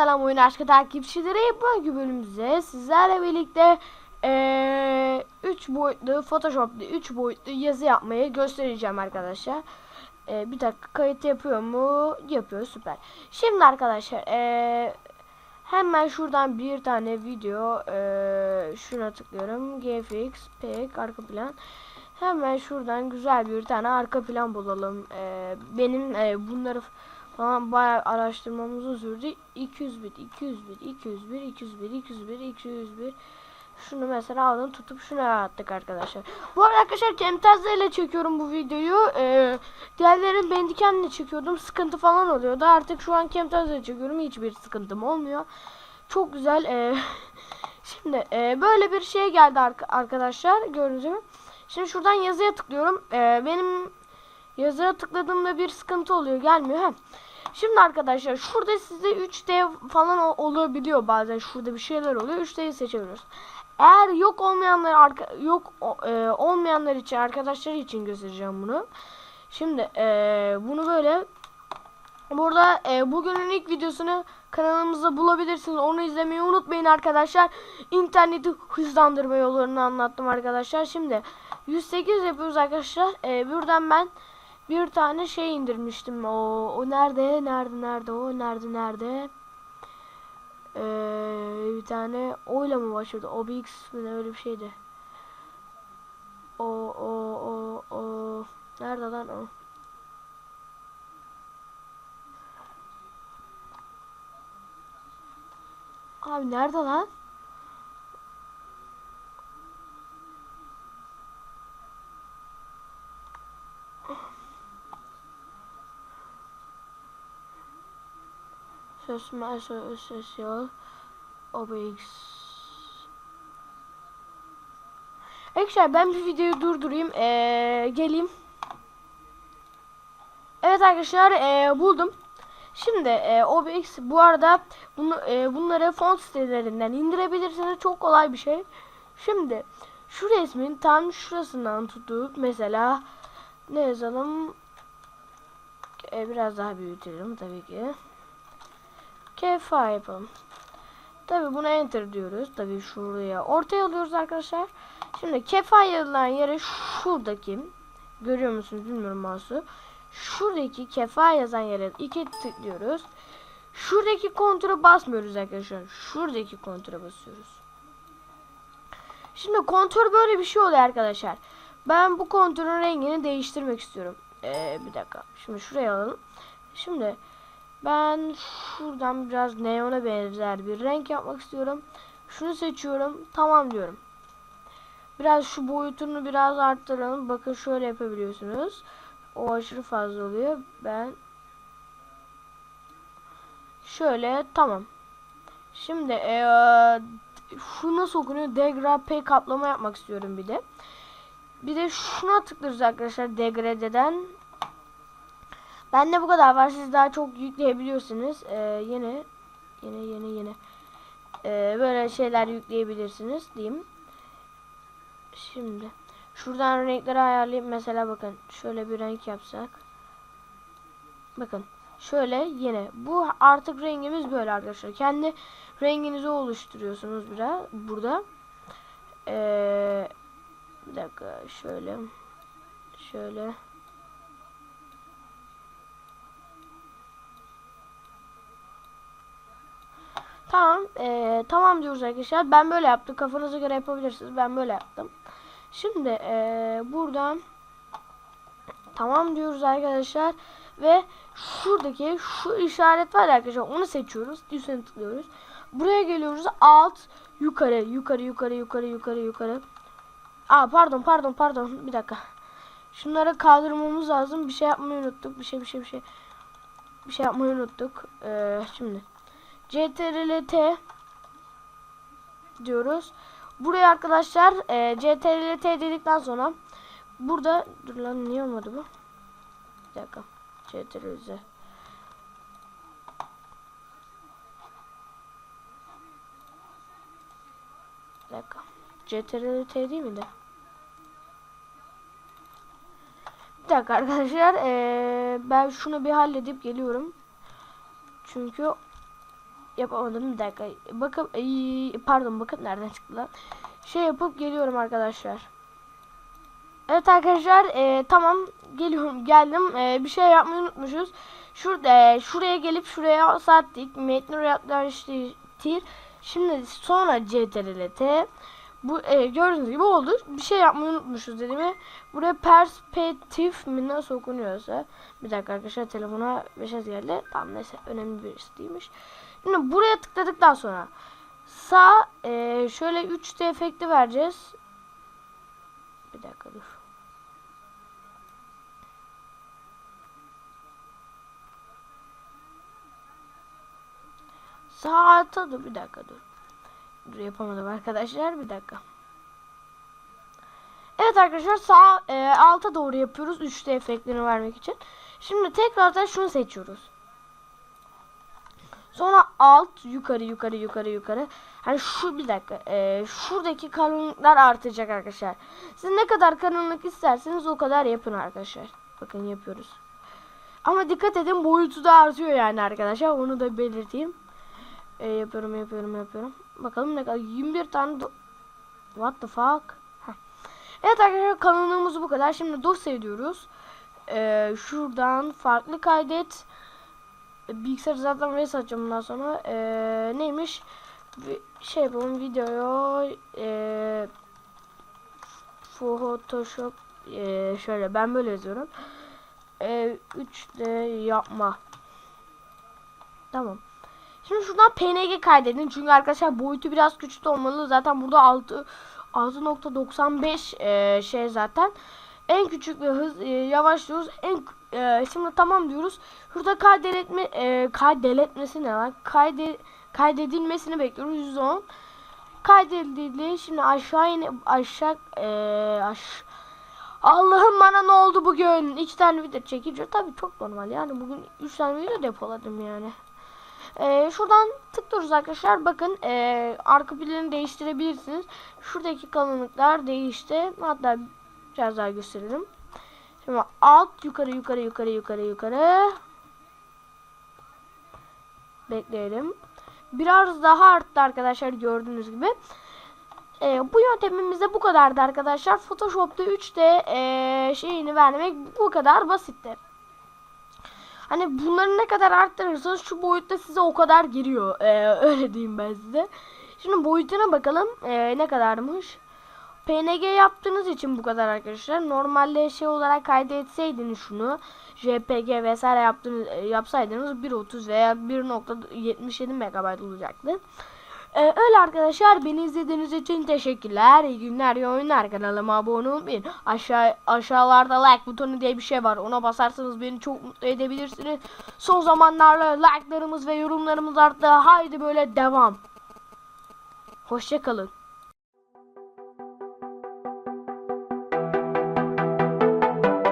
Selam oyun aşkı takipçileri. Bugün bölümümüzde sizlerle birlikte 3 boyutlu Photoshop'ta 3 boyutlu yazı yapmayı göstereceğim arkadaşlar. Eee, bir dakika kayıt yapıyor mu? Yapıyor süper. Şimdi arkadaşlar eee, hemen şuradan bir tane video eee, şuna tıklıyorum. GFX, Pack, arka plan. Hemen şuradan güzel bir tane arka plan bulalım. Eee, benim eee, bunları falan bayağı araştırmamızı sürdü. 201, 201, 201, 201, 201, 201. Şunu mesela alın tutup şuna attık arkadaşlar. Bu arada arkadaşlar Camtasia ile çekiyorum bu videoyu. Ee, diğerlerin Bandicam ile çekiyordum. Sıkıntı falan oluyordu. Artık şu an Camtasia ile çekiyorum. Hiçbir sıkıntım olmuyor. Çok güzel. Ee, şimdi e, böyle bir şey geldi arka- arkadaşlar. Gördüğünüz gibi. Şimdi şuradan yazıya tıklıyorum. Ee, benim yazıya tıkladığımda bir sıkıntı oluyor. Gelmiyor. Heh. Şimdi arkadaşlar şurada size 3D falan ol- olabiliyor bazen şurada bir şeyler oluyor 3D'yi seçebiliyoruz. Eğer yok olmayanlar arka, yok e, olmayanlar için arkadaşlar için göstereceğim bunu. Şimdi e, bunu böyle burada e, bugünün ilk videosunu kanalımızda bulabilirsiniz. Onu izlemeyi unutmayın arkadaşlar. İnterneti hızlandırma yollarını anlattım arkadaşlar. Şimdi 108 yapıyoruz arkadaşlar. E, buradan ben bir tane şey indirmiştim. O, o nerede? Nerede? Nerede? O nerede? Nerede? Ee, bir tane oyla mı başladı? OBX mi ne öyle bir şeydi. O o o o nerede lan o? Abi nerede lan? Sözme söz yol OBX Arkadaşlar ben bir videoyu durdurayım. Ee, geleyim. Evet arkadaşlar ee, buldum. Şimdi e, OBX bu arada bunu e, bunları font sitelerinden indirebilirsiniz. Çok kolay bir şey. Şimdi şu resmin tam şurasından tutup mesela ne yazalım? E, biraz daha büyütelim tabii ki Kefa yapalım. Tabi buna enter diyoruz. Tabi şuraya ortaya alıyoruz arkadaşlar. Şimdi kefa yazılan yere şuradaki görüyor musunuz bilmiyorum mouse'u. Şuradaki kefa yazan yere iki tıklıyoruz. Şuradaki kontura basmıyoruz arkadaşlar. Şuradaki kontura basıyoruz. Şimdi kontör böyle bir şey oluyor arkadaşlar. Ben bu kontörün rengini değiştirmek istiyorum. Ee, bir dakika. Şimdi şuraya alalım. Şimdi ben şuradan biraz neona benzer bir renk yapmak istiyorum. Şunu seçiyorum. Tamam diyorum. Biraz şu boyutunu biraz arttıralım. Bakın şöyle yapabiliyorsunuz. O aşırı fazla oluyor. Ben şöyle tamam. Şimdi ee, şu nasıl okunuyor? Degrade kaplama yapmak istiyorum bir de. Bir de şuna tıklıyoruz arkadaşlar degradeden. Bende bu kadar var. Siz daha çok yükleyebiliyorsunuz. Ee, yine yine yine yine ee, böyle şeyler yükleyebilirsiniz diyeyim. Şimdi şuradan renkleri ayarlayıp mesela bakın şöyle bir renk yapsak. Bakın şöyle yine bu artık rengimiz böyle arkadaşlar. Kendi renginizi oluşturuyorsunuz biraz burada. Ee, bir dakika şöyle şöyle Eee, tamam diyoruz arkadaşlar. Ben böyle yaptım. Kafanıza göre yapabilirsiniz. Ben böyle yaptım. Şimdi eee, buradan tamam diyoruz arkadaşlar. Ve şuradaki şu işaret var arkadaşlar. Onu seçiyoruz. Üstüne tıklıyoruz. Buraya geliyoruz. Alt yukarı yukarı yukarı yukarı yukarı yukarı. Aa pardon pardon pardon. Bir dakika. Şunları kaldırmamız lazım. Bir şey yapmayı unuttuk. Bir şey bir şey bir şey. Bir şey yapmayı unuttuk. Eee, şimdi CTRL-T diyoruz. Buraya arkadaşlar e, CTRL-T dedikten sonra burada dur lan niye olmadı bu? Bir dakika. CTRL-Z Bir dakika. CTRL-T değil miydi? Bir dakika arkadaşlar. E, ben şunu bir halledip geliyorum. Çünkü yapamadım bir dakika. Bakın ay, pardon bakın nereden çıktı lan. Şey yapıp geliyorum arkadaşlar. Evet arkadaşlar e, tamam geliyorum geldim. E, bir şey yapmayı unutmuşuz. Şurada e, şuraya gelip şuraya sattık. Metni yaklaştır. Şimdi sonra CTRL-T. Bu e, gördüğünüz gibi oldu. Bir şey yapmayı unutmuşuz dediğimi. Buraya perspektif mi nasıl okunuyorsa. Bir dakika arkadaşlar telefona mesaj geldi. Tamam neyse önemli birisi değilmiş. Şimdi buraya tıkladıktan sonra sağ e, şöyle 3D efekti vereceğiz. Bir dakika dur. Sağ alta dur bir dakika dur. Yapamadım arkadaşlar bir dakika. Evet arkadaşlar sağ e, alta doğru yapıyoruz 3D efektlerini vermek için. Şimdi tekrardan şunu seçiyoruz. Sonra alt yukarı yukarı yukarı yukarı. Hani şu bir dakika. E, şuradaki kalınlıklar artacak arkadaşlar. Siz ne kadar kalınlık isterseniz o kadar yapın arkadaşlar. Bakın yapıyoruz. Ama dikkat edin boyutu da artıyor yani arkadaşlar. Onu da belirteyim. E, yapıyorum yapıyorum yapıyorum. Bakalım ne kadar 21 tane What the fuck? Heh. Evet arkadaşlar kanalımız bu kadar. Şimdi dosya diyoruz. Ee, şuradan farklı kaydet. Bilgisayarı zaten buraya satacağım bundan sonra. Ee, neymiş? Bir şey yapalım videoyu ee, Photoshop ee, şöyle ben böyle yazıyorum. Ee, 3D yapma. Tamam. Şimdi şuradan PNG kaydedin. Çünkü arkadaşlar boyutu biraz küçük olmalı. Zaten burada 6 6.95 e, şey zaten. En küçük ve hız e, yavaş diyoruz. En e, şimdi tamam diyoruz. Şurada kaydetme e, kaydeletmesi ne lan? Kayde kaydedilmesini bekliyoruz 110. Kaydedildi. Şimdi aşağı in aşağı e, aş Allah'ım bana ne oldu bugün? İki tane video çekiyor. Tabii çok normal yani. Bugün üç tane video depoladım yani. Ee, şuradan tıklıyoruz arkadaşlar. Bakın ee, arka planını değiştirebilirsiniz. Şuradaki kalınlıklar değişti. Hatta biraz daha gösterelim. Şimdi alt yukarı yukarı yukarı yukarı yukarı. Bekleyelim. Biraz daha arttı arkadaşlar gördüğünüz gibi. Ee, bu yöntemimizde bu kadardı arkadaşlar. Photoshop'ta 3D ee, şeyini vermek bu kadar basitti. Hani bunları ne kadar arttırırsanız şu boyutta size o kadar giriyor. Ee, öyle diyeyim ben size. Şimdi boyutuna bakalım. Ee, ne kadarmış? PNG yaptığınız için bu kadar arkadaşlar. Normalde şey olarak kaydetseydiniz şunu. JPG vesaire yaptığınız, e, yapsaydınız 1.30 veya 1.77 MB olacaktı. Ee, öyle arkadaşlar beni izlediğiniz için teşekkürler. İyi günler, iyi oyunlar. Kanalıma abone olmayın. Aşağı aşağılarda like butonu diye bir şey var. Ona basarsanız beni çok mutlu edebilirsiniz. Son zamanlarda like'larımız ve yorumlarımız arttı. Haydi böyle devam. Hoşçakalın.